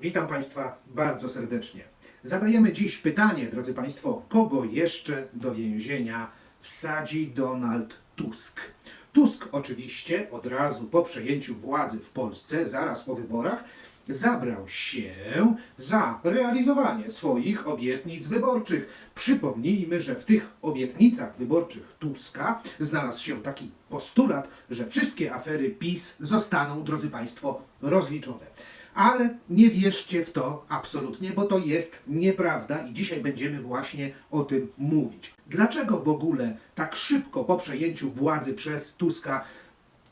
Witam Państwa bardzo serdecznie. Zadajemy dziś pytanie, drodzy Państwo, kogo jeszcze do więzienia wsadzi Donald Tusk? Tusk oczywiście od razu po przejęciu władzy w Polsce, zaraz po wyborach, zabrał się za realizowanie swoich obietnic wyborczych. Przypomnijmy, że w tych obietnicach wyborczych Tuska znalazł się taki postulat, że wszystkie afery PiS zostaną, drodzy Państwo, rozliczone. Ale nie wierzcie w to absolutnie, bo to jest nieprawda i dzisiaj będziemy właśnie o tym mówić. Dlaczego w ogóle tak szybko po przejęciu władzy przez Tuska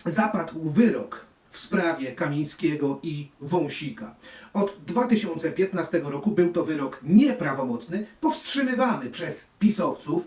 zapadł wyrok w sprawie Kamińskiego i Wąsika. Od 2015 roku był to wyrok nieprawomocny, powstrzymywany przez pisowców,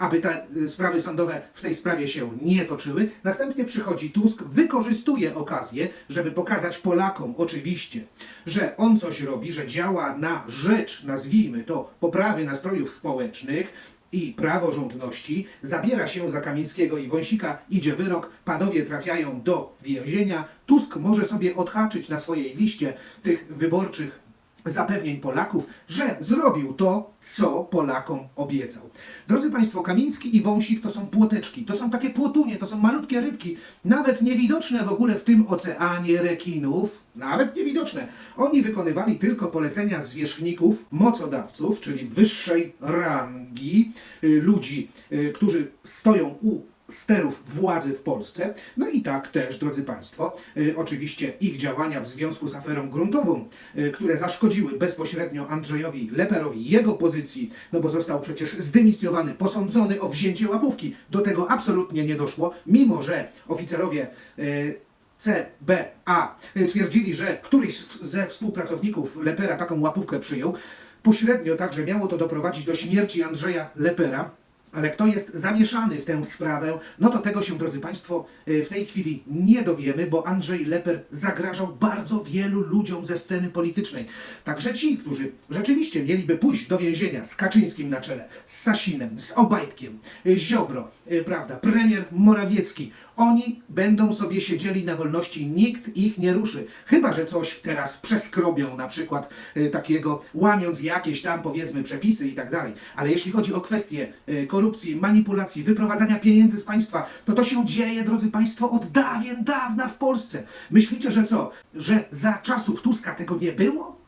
aby te y, sprawy sądowe w tej sprawie się nie toczyły. Następnie przychodzi Tusk, wykorzystuje okazję, żeby pokazać Polakom oczywiście, że on coś robi, że działa na rzecz, nazwijmy to, poprawy nastrojów społecznych, i praworządności, zabiera się za Kamińskiego i Wąsika, idzie wyrok, panowie trafiają do więzienia. Tusk może sobie odhaczyć na swojej liście tych wyborczych zapewnień Polaków, że zrobił to, co Polakom obiecał. Drodzy Państwo, Kamiński i Wąsik to są płoteczki, to są takie płotunie, to są malutkie rybki, nawet niewidoczne w ogóle w tym oceanie rekinów, nawet niewidoczne. Oni wykonywali tylko polecenia zwierzchników, mocodawców, czyli wyższej rangi y, ludzi, y, którzy stoją u sterów władzy w Polsce. No i tak też, drodzy Państwo, y, oczywiście ich działania w związku z aferą gruntową, y, które zaszkodziły bezpośrednio Andrzejowi Leperowi, jego pozycji, no bo został przecież zdymisjowany, posądzony o wzięcie łapówki. Do tego absolutnie nie doszło, mimo że oficerowie y, CBA twierdzili, że któryś ze współpracowników Lepera taką łapówkę przyjął. Pośrednio także miało to doprowadzić do śmierci Andrzeja Lepera. Ale kto jest zamieszany w tę sprawę, no to tego się, drodzy Państwo, y, w tej chwili nie dowiemy, bo Andrzej Leper zagrażał bardzo wielu ludziom ze sceny politycznej. Także ci, którzy rzeczywiście mieliby pójść do więzienia z Kaczyńskim na czele, z Sasinem, z Obajtkiem, y, Ziobro, y, prawda, premier Morawiecki, oni będą sobie siedzieli na wolności, nikt ich nie ruszy. Chyba, że coś teraz przeskrobią, na przykład y, takiego, łamiąc jakieś tam powiedzmy przepisy i tak dalej. Ale jeśli chodzi o kwestie y, korupcji, manipulacji, wyprowadzania pieniędzy z państwa, to to się dzieje, drodzy Państwo, od dawien dawna w Polsce. Myślicie, że co? Że za czasów Tuska tego nie było?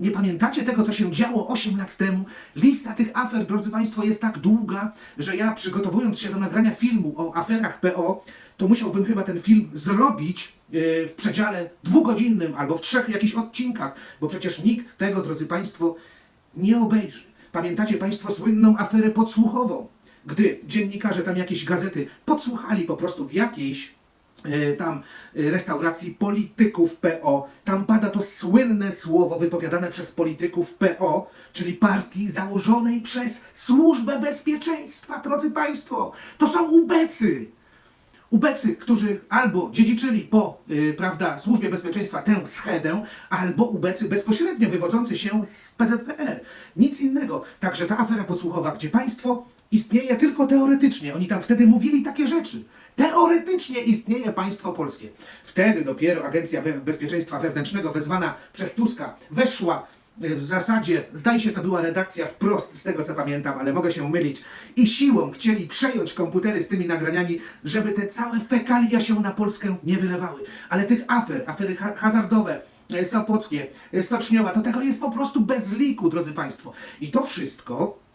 Nie pamiętacie tego, co się działo 8 lat temu? Lista tych afer, drodzy Państwo, jest tak długa, że ja przygotowując się do nagrania filmu o aferach PO, to musiałbym chyba ten film zrobić yy, w przedziale dwugodzinnym albo w trzech jakichś odcinkach, bo przecież nikt tego, drodzy Państwo, nie obejrzy. Pamiętacie Państwo słynną aferę podsłuchową, gdy dziennikarze tam jakieś gazety podsłuchali po prostu w jakiejś e, tam e, restauracji polityków PO. Tam pada to słynne słowo wypowiadane przez polityków PO, czyli partii założonej przez Służbę Bezpieczeństwa, drodzy Państwo. To są ubecy. Ubecy, którzy albo dziedziczyli po y, prawda, Służbie Bezpieczeństwa tę schedę, albo ubecy bezpośrednio wywodzący się z PZPR. Nic innego. Także ta afera podsłuchowa, gdzie państwo istnieje tylko teoretycznie. Oni tam wtedy mówili takie rzeczy. Teoretycznie istnieje państwo polskie. Wtedy dopiero Agencja Be- Bezpieczeństwa Wewnętrznego wezwana przez Tuska weszła w zasadzie, zdaje się, to była redakcja wprost, z tego co pamiętam, ale mogę się mylić, i siłą chcieli przejąć komputery z tymi nagraniami, żeby te całe fekalia się na Polskę nie wylewały. Ale tych afer, afery ha- hazardowe, e, sopockie, e, stoczniowa, to tego jest po prostu bez liku, drodzy Państwo. I to wszystko e,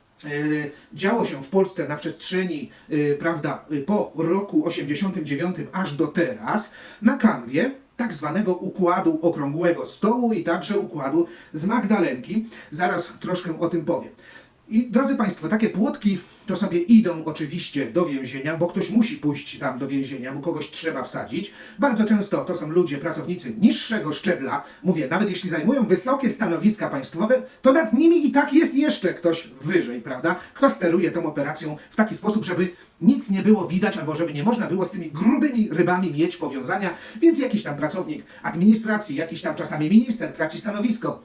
działo się w Polsce na przestrzeni, e, prawda, e, po roku 89 aż do teraz na kanwie tak zwanego układu okrągłego stołu i także układu z Magdalenki. Zaraz troszkę o tym powiem. I drodzy Państwo, takie płotki to sobie idą oczywiście do więzienia, bo ktoś musi pójść tam do więzienia, bo kogoś trzeba wsadzić. Bardzo często to są ludzie, pracownicy niższego szczebla. Mówię, nawet jeśli zajmują wysokie stanowiska państwowe, to nad nimi i tak jest jeszcze ktoś wyżej, prawda? Kto steruje tą operacją w taki sposób, żeby nic nie było widać, albo żeby nie można było z tymi grubymi rybami mieć powiązania, więc jakiś tam pracownik administracji, jakiś tam czasami minister traci stanowisko.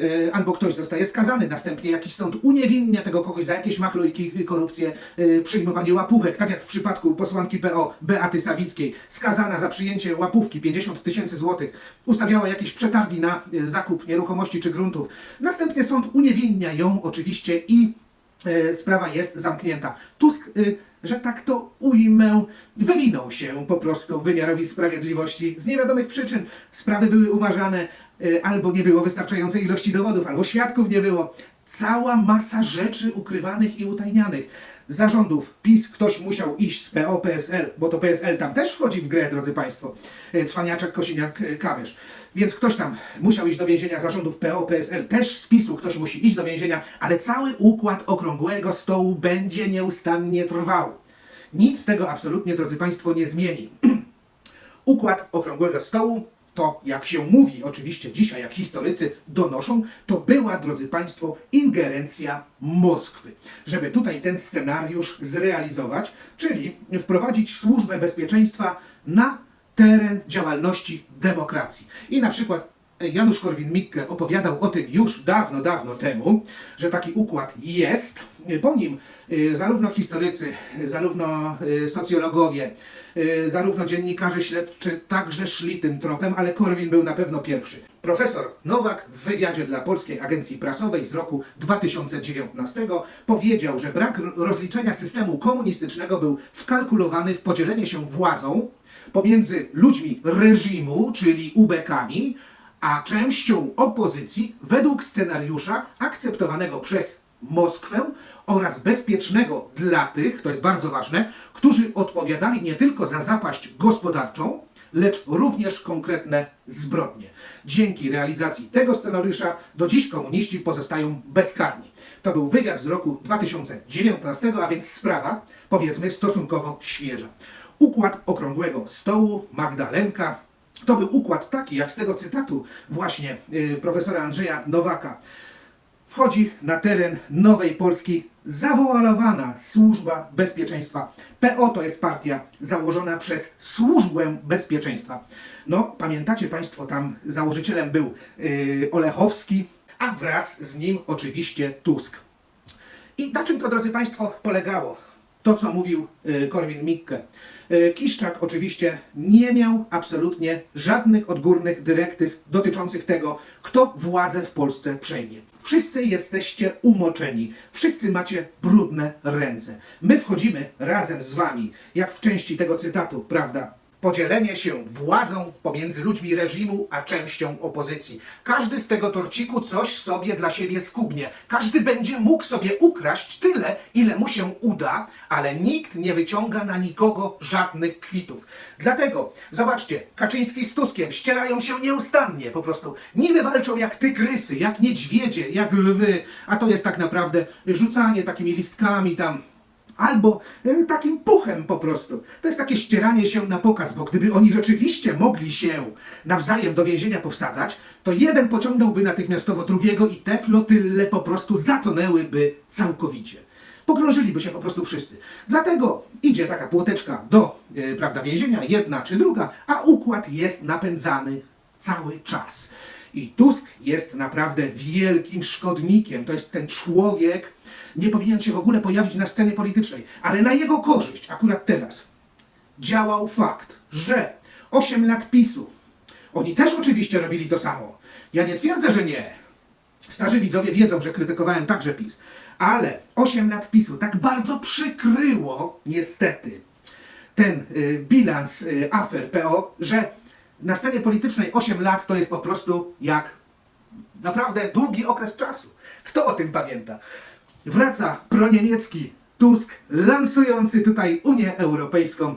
E, albo ktoś zostaje skazany, następnie jakiś sąd uniewinnia tego kogoś za jakieś machlojki, korupcję, e, przyjmowanie łapówek, tak jak w przypadku posłanki PO Beaty Sawickiej, skazana za przyjęcie łapówki 50 tysięcy złotych, ustawiała jakieś przetargi na e, zakup nieruchomości czy gruntów. Następnie sąd uniewinnia ją oczywiście i sprawa jest zamknięta. Tusk, e, że tak to ujmę, wywinął się po prostu wymiarowi sprawiedliwości z niewiadomych przyczyn. Sprawy były umarzane, e, albo nie było wystarczającej ilości dowodów, albo świadków nie było. Cała masa rzeczy ukrywanych i utajnianych. Zarządów PiS ktoś musiał iść z PO, PSL, bo to PSL tam też wchodzi w grę, drodzy Państwo. E, Cwaniaczek, Kosiniak, e, Kamierz. Więc ktoś tam musiał iść do więzienia zarządów PO, PSL, też z PiSu ktoś musi iść do więzienia, ale cały układ okrągłego stołu będzie nieustannie trwał. Nic tego absolutnie, drodzy Państwo, nie zmieni. Układ okrągłego stołu to, jak się mówi oczywiście dzisiaj, jak historycy donoszą, to była, drodzy Państwo, ingerencja Moskwy. Żeby tutaj ten scenariusz zrealizować, czyli wprowadzić służbę bezpieczeństwa na teren działalności demokracji. I na przykład Janusz Korwin-Mikke opowiadał o tym już dawno, dawno temu, że taki układ jest. Po nim y, zarówno historycy, y, zarówno y, socjologowie, zarówno dziennikarze śledczy także szli tym tropem, ale Korwin był na pewno pierwszy. Profesor Nowak w wywiadzie dla Polskiej Agencji Prasowej z roku 2019 powiedział, że brak rozliczenia systemu komunistycznego był wkalkulowany w podzielenie się władzą pomiędzy ludźmi reżimu, czyli ubekami, a częścią opozycji według scenariusza akceptowanego przez Moskwę oraz bezpiecznego dla tych, to jest bardzo ważne, którzy odpowiadali nie tylko za zapaść gospodarczą, lecz również konkretne zbrodnie. Dzięki realizacji tego scenariusza do dziś komuniści pozostają bezkarni. To był wywiad z roku 2019, a więc sprawa, powiedzmy, stosunkowo świeża. Układ okrągłego stołu, Magdalenka, to był układ taki, jak z tego cytatu właśnie y, profesora Andrzeja Nowaka. Wchodzi na teren Nowej Polski zawoalowana służba bezpieczeństwa. PO to jest partia założona przez służbę bezpieczeństwa. No, pamiętacie Państwo, tam założycielem był y, Olechowski, a wraz z nim oczywiście Tusk. I na czym to, drodzy Państwo, polegało? To, co mówił y, Korwin-Mikke. Y, Kiszczak oczywiście nie miał absolutnie żadnych odgórnych dyrektyw dotyczących tego, kto władzę w Polsce przejmie. Wszyscy jesteście umoczeni, wszyscy macie brudne ręce. My wchodzimy razem z wami, jak w części tego cytatu, prawda? Podzielenie się władzą pomiędzy ludźmi reżimu a częścią opozycji. Każdy z tego torciku coś sobie dla siebie skubnie. Każdy będzie mógł sobie ukraść tyle, ile mu się uda, ale nikt nie wyciąga na nikogo żadnych kwitów. Dlatego, zobaczcie, Kaczyński z Tuskiem ścierają się nieustannie po prostu. Niby walczą jak tygrysy, jak niedźwiedzie, jak lwy, a to jest tak naprawdę rzucanie takimi listkami tam albo e, takim puchem po prostu. To jest takie ścieranie się na pokaz, bo gdyby oni rzeczywiście mogli się nawzajem do więzienia powsadzać, to jeden pociągnąłby natychmiastowo drugiego i te flotylle po prostu zatonęłyby całkowicie. Pogrążyliby się po prostu wszyscy. Dlatego idzie taka płoteczka do e, prawda, więzienia, jedna czy druga, a układ jest napędzany cały czas. I Tusk jest naprawdę wielkim szkodnikiem. To jest ten człowiek, nie powinien się w ogóle pojawić na scenie politycznej, ale na jego korzyść, akurat teraz, działał fakt, że 8 lat PiSu, oni też oczywiście robili to samo. Ja nie twierdzę, że nie. Starzy widzowie wiedzą, że krytykowałem także PiS, ale 8 lat PiSu tak bardzo przykryło, niestety, ten y, bilans y, afer PO, że na scenie politycznej 8 lat to jest po prostu jak naprawdę długi okres czasu. Kto o tym pamięta? Wraca proniemiecki Tusk, lansujący tutaj Unię Europejską,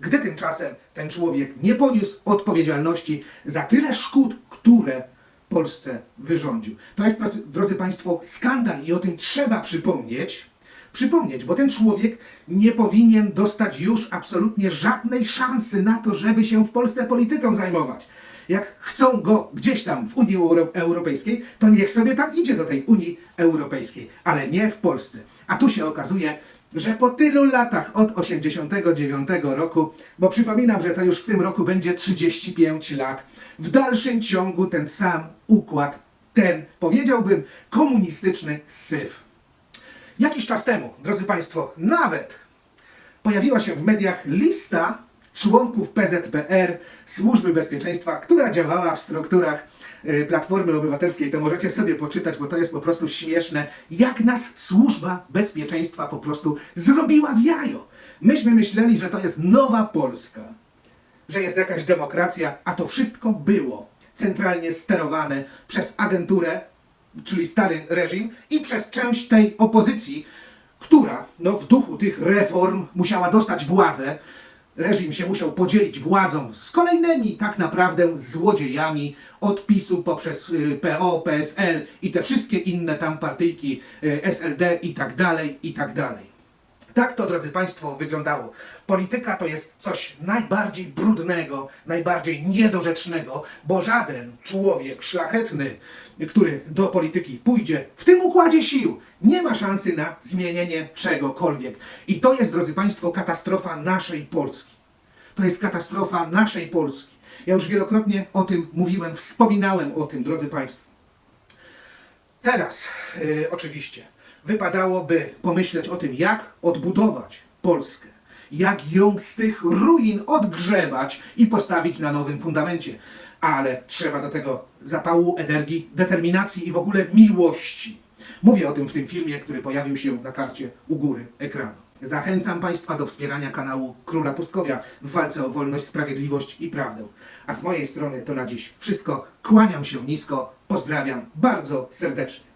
gdy tymczasem ten człowiek nie poniósł odpowiedzialności za tyle szkód, które Polsce wyrządził. To jest, drodzy- Państwo, skandal i o tym trzeba przypomnieć. Przypomnieć, bo ten człowiek nie powinien dostać już absolutnie żadnej szansy na to, żeby się w Polsce polityką zajmować. Jak chcą go gdzieś tam w Unii Euro Europejskiej, to niech sobie tam idzie do tej Unii Europejskiej, ale nie w Polsce. A tu się okazuje, że po tylu latach od 89 roku, bo przypominam, że to już w tym roku będzie 35 lat, w dalszym ciągu ten sam układ ten, powiedziałbym, komunistyczny syf. Jakiś czas temu, drodzy Państwo, nawet pojawiła się w mediach lista członków PZPR, Służby Bezpieczeństwa, która działała w strukturach y, Platformy Obywatelskiej. To możecie sobie poczytać, bo to jest po prostu śmieszne, jak nas Służba Bezpieczeństwa po prostu zrobiła w jajo. Myśmy myśleli, że to jest nowa Polska, że jest jakaś demokracja, a to wszystko było centralnie sterowane przez agenturę, czyli stary reżim, i przez część tej opozycji, która no, w duchu tych reform musiała dostać władzę. Reżim się musiał podzielić władzą z kolejnymi tak naprawdę złodziejami od PiSu poprzez y, PO, PSL i te wszystkie inne tam partyjki y, SLD i tak dalej, i tak dalej. Tak to, drodzy Państwo, wyglądało. Polityka to jest coś najbardziej brudnego, najbardziej niedorzecznego, bo żaden człowiek szlachetny, który do polityki pójdzie w tym układzie sił, nie ma szansy na zmienienie czegokolwiek. I to jest, drodzy Państwo, katastrofa naszej Polski. To jest katastrofa naszej Polski. Ja już wielokrotnie o tym mówiłem, wspominałem o tym, drodzy Państwo. Teraz, y, oczywiście, wypadałoby pomyśleć o tym, jak odbudować Polskę, jak ją z tych ruin odgrzebać i postawić na nowym fundamencie. Ale trzeba do tego zapału, energii, determinacji i w ogóle miłości. Mówię o tym w tym filmie, który pojawił się na karcie u góry ekranu. Zachęcam Państwa do wspierania kanału Króla Pustkowia w walce o wolność, sprawiedliwość i prawdę. A z mojej strony to na dziś wszystko. Kłaniam się nisko, pozdrawiam bardzo serdecznie.